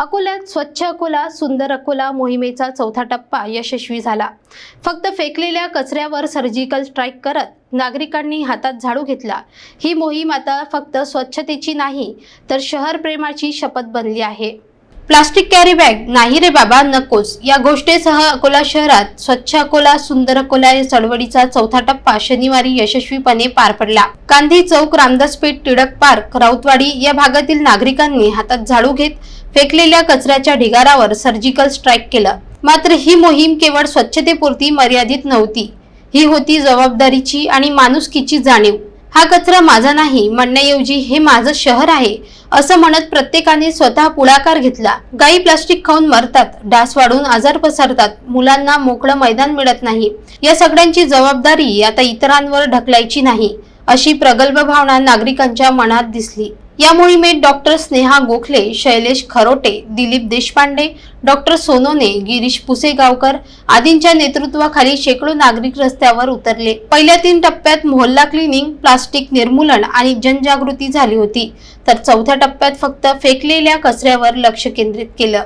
अकोल्यात स्वच्छ अकोला सुंदर अकोला मोहिमेचा चौथा टप्पा यशस्वी झाला. फक्त फेकलेल्या कचऱ्यावर सर्जिकल स्ट्राईक करत नागरिकांनी हातात झाडू घेतला. ही मोहीम आता फक्त स्वच्छतेची नाही तर शहर प्रेमाची शपथ बनली आहे. प्लास्टिक कॅरी बॅग नाही रे बाबा नकोच. या गोष्टीसह अकोला शहरात स्वच्छ अकोला सुंदर अकोला या चळवळीचा चौथा टप्पा शनिवारी यशस्वीपणे पार पडला. गांधी चौक रामदासपेठ टिळक पार्क राऊतवाडी या भागातील नागरिकांनी हातात झाडू घेत फेकलेल्या कचऱ्याच्या ढिगारावर सर्जिकल स्ट्राईक केलं. मात्र ही मोहीम केवळ स्वच्छतेपुरती मर्यादित नव्हती. ही होती जबाबदारीची आणि माणुसकीची जाणीव. हा कचरा माझा नाही म्हणण्याऐवजी हे माझं शहर आहे असं म्हणत प्रत्येकाने स्वतः पुढाकार घेतला. गायी प्लास्टिक खाऊन मरतात डास वाढून आजार पसरतात मुलांना मोकळं मैदान मिळत नाही. या सगळ्यांची जबाबदारी आता इतरांवर ढकलायची नाही अशी प्रगल्भ भावना नागरिकांच्या मनात दिसली. या मोहिमेत डॉक्टर स्नेहा गोखले शैलेश खरोटे दिलीप देशपांडे डॉक्टर सोनोने गिरीश पुसेगावकर आदींच्या नेतृत्वाखाली शेकडो नागरिक रस्त्यावर उतरले. पहिल्या तीन टप्प्यात मोहल्ला क्लिनिंग प्लास्टिक निर्मूलन आणि जनजागृती झाली होती. तर चौथ्या टप्प्यात फक्त फेकलेल्या कचऱ्यावर लक्ष केंद्रित केलं.